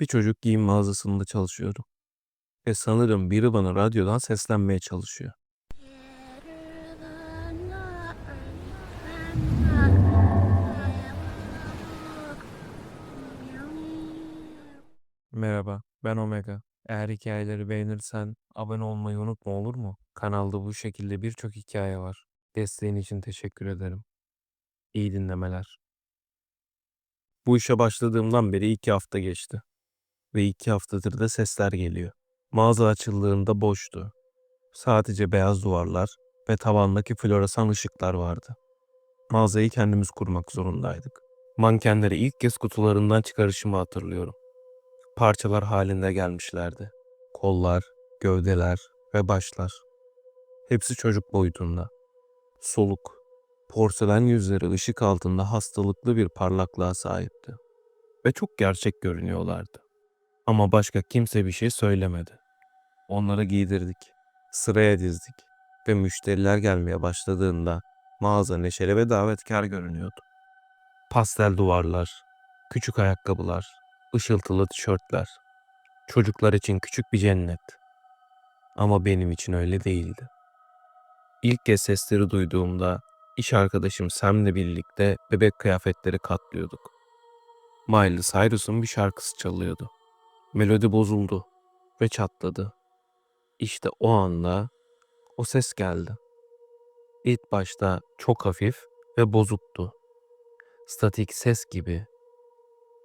Bir çocuk giyim mağazasında çalışıyorum. Ve sanırım biri bana radyodan seslenmeye çalışıyor. Merhaba, ben Omega. Eğer hikayeleri beğenirsen abone olmayı unutma olur mu? Kanalda bu şekilde birçok hikaye var. Desteğin için teşekkür ederim. İyi dinlemeler. Bu işe başladığımdan beri iki hafta geçti. Ve iki haftadır da sesler geliyor. Mağaza açıldığında boştu. Sadece beyaz duvarlar ve tavandaki floresan ışıklar vardı. Mağazayı kendimiz kurmak zorundaydık. Mankenleri ilk kez kutularından çıkarışımı hatırlıyorum. Parçalar halinde gelmişlerdi. Kollar, gövdeler ve başlar. Hepsi çocuk boyutunda. Soluk, porselen yüzleri ışık altında hastalıklı bir parlaklığa sahipti. Ve çok gerçek görünüyorlardı. Ama başka kimse bir şey söylemedi. Onları giydirdik. Sıraya dizdik. Ve müşteriler gelmeye başladığında mağaza neşeli ve davetkar görünüyordu. Pastel duvarlar, küçük ayakkabılar, ışıltılı tişörtler. Çocuklar için küçük bir cennet. Ama benim için öyle değildi. İlk kez sesleri duyduğumda iş arkadaşım Sam'le birlikte bebek kıyafetleri katlıyorduk. Miley Cyrus'un bir şarkısı çalıyordu. Melodi bozuldu ve çatladı. İşte o anda o ses geldi. İlk başta çok hafif ve bozuktu. Statik ses gibi,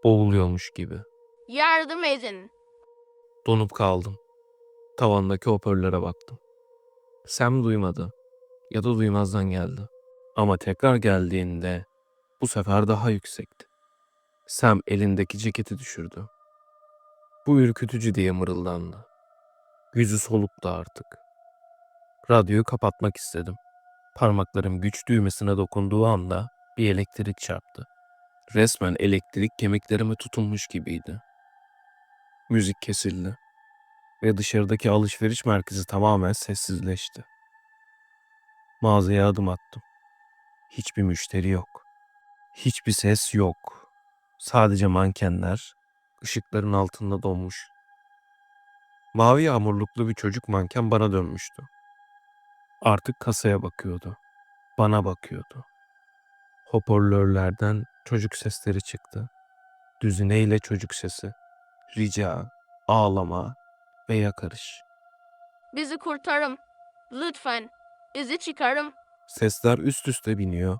boğuluyormuş gibi. Yardım edin. Donup kaldım. Tavandaki hoparlöre baktım. Sam duymadı ya da duymazdan geldi. Ama tekrar geldiğinde bu sefer daha yüksekti. Sam elindeki ceketi düşürdü. Bu ürkütücü diye mırıldandı. Yüzü soluktu artık. Radyoyu kapatmak istedim. Parmaklarım güç düğmesine dokunduğu anda bir elektrik çarptı. Resmen elektrik kemiklerime tutunmuş gibiydi. Müzik kesildi ve dışarıdaki alışveriş merkezi tamamen sessizleşti. Mağazaya adım attım. Hiçbir müşteri yok. Hiçbir ses yok. Sadece mankenler ışıkların altında donmuş. Mavi yağmurluklu bir çocuk manken bana dönmüştü. Artık kasaya bakıyordu. Bana bakıyordu. Hoparlörlerden çocuk sesleri çıktı. Düzineyle çocuk sesi. Rica, ağlama ve yakarış. Bizi kurtarın. Lütfen. Bizi çıkarın. Sesler üst üste biniyor,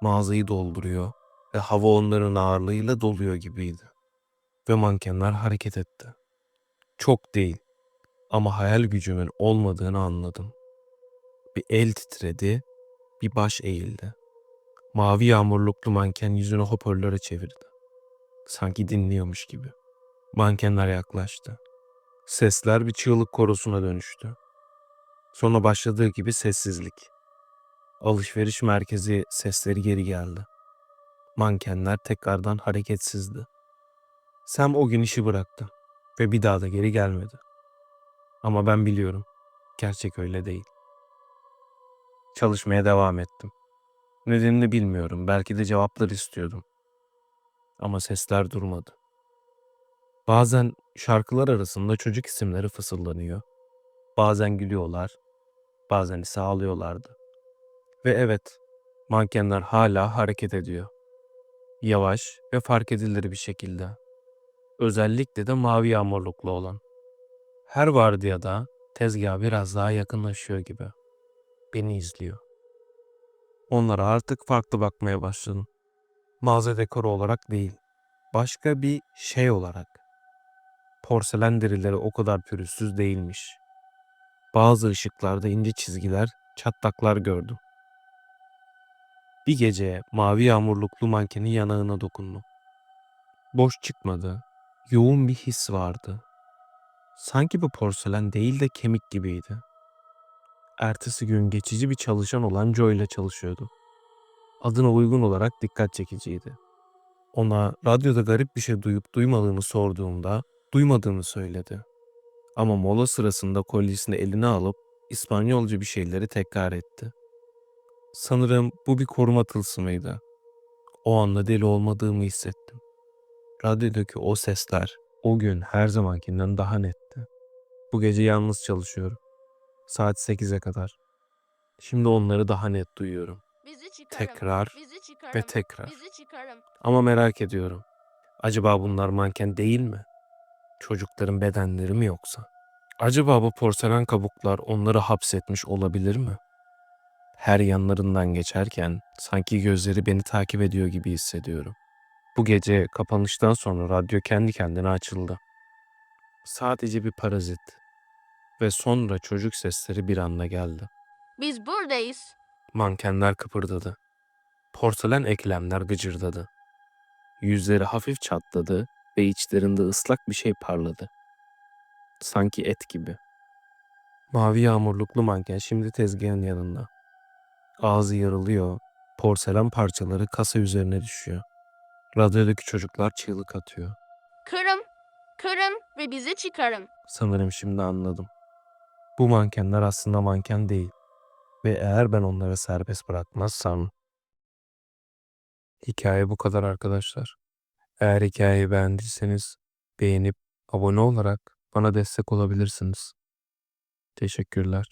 mağazayı dolduruyor ve hava onların ağırlığıyla doluyor gibiydi. Ve mankenler hareket etti. Çok değil ama hayal gücümün olmadığını anladım. Bir el titredi, bir baş eğildi. Mavi yağmurluklu manken yüzünü hoparlöre çevirdi. Sanki dinliyormuş gibi. Mankenler yaklaştı. Sesler bir çığlık korosuna dönüştü. Sonra başladığı gibi sessizlik. Alışveriş merkezi sesleri geri geldi. Mankenler tekrardan hareketsizdi. Sam o gün işi bıraktı ve bir daha da geri gelmedi. Ama ben biliyorum, gerçek öyle değil. Çalışmaya devam ettim. Nedenini bilmiyorum, belki de cevaplar istiyordum. Ama sesler durmadı. Bazen şarkılar arasında çocuk isimleri fısıldanıyor. Bazen gülüyorlar, bazen ise ağlıyorlardı. Ve evet, mankenler hala hareket ediyor. Yavaş ve fark edilir bir şekilde. Özellikle de mavi yağmurluklu olan. Her vardiyada tezgaha biraz daha yakınlaşıyor gibi. Beni izliyor. Onlara artık farklı bakmaya başladım. Mağaza dekoru olarak değil, başka bir şey olarak. Porselen derileri o kadar pürüzsüz değilmiş. Bazı ışıklarda ince çizgiler, çatlaklar gördüm. Bir gece mavi yağmurluklu mankenin yanağına dokundum. Boş çıkmadı. Yoğun bir his vardı. Sanki bu porselen değil de kemik gibiydi. Ertesi gün geçici bir çalışan olan Joe ile çalışıyordu. Adına uygun olarak dikkat çekiciydi. Ona radyoda garip bir şey duyup duymadığını sorduğumda duymadığını söyledi. Ama mola sırasında kolyesini eline alıp İspanyolca bir şeyleri tekrar etti. Sanırım bu bir koruma tılsımıydı. O anda deli olmadığımı hissettim. Radyodaki o sesler O gün her zamankinden daha netti. Bu gece yalnız çalışıyorum. Saat 8'e kadar. Şimdi onları daha net duyuyorum. Bizi çıkarım. Tekrar Bizi çıkarım. ve tekrar. Ama merak ediyorum. Acaba bunlar manken değil mi? Çocukların bedenleri mi yoksa? Acaba bu porselen kabuklar onları hapsetmiş olabilir mi? Her yanlarından geçerken sanki gözleri beni takip ediyor gibi hissediyorum. Bu gece kapanıştan sonra radyo kendi kendine açıldı. Sadece bir parazit ve sonra çocuk sesleri bir anda geldi. Biz buradayız. Mankenler kıpırdadı. Porselen eklemler gıcırdadı. Yüzleri hafif çatladı ve içlerinde ıslak bir şey parladı. Sanki et gibi. Mavi yağmurluklu manken şimdi tezgahın yanında. Ağzı yarılıyor, porselen parçaları kasa üzerine düşüyor. Radyodaki çocuklar çığlık atıyor. Kırım. Kırım ve bizi çıkarım. Sanırım şimdi anladım. Bu mankenler aslında manken değil. Ve eğer ben onları serbest bırakmazsam... Hikaye bu kadar arkadaşlar. Eğer hikayeyi beğendiyseniz beğenip abone olarak bana destek olabilirsiniz. Teşekkürler.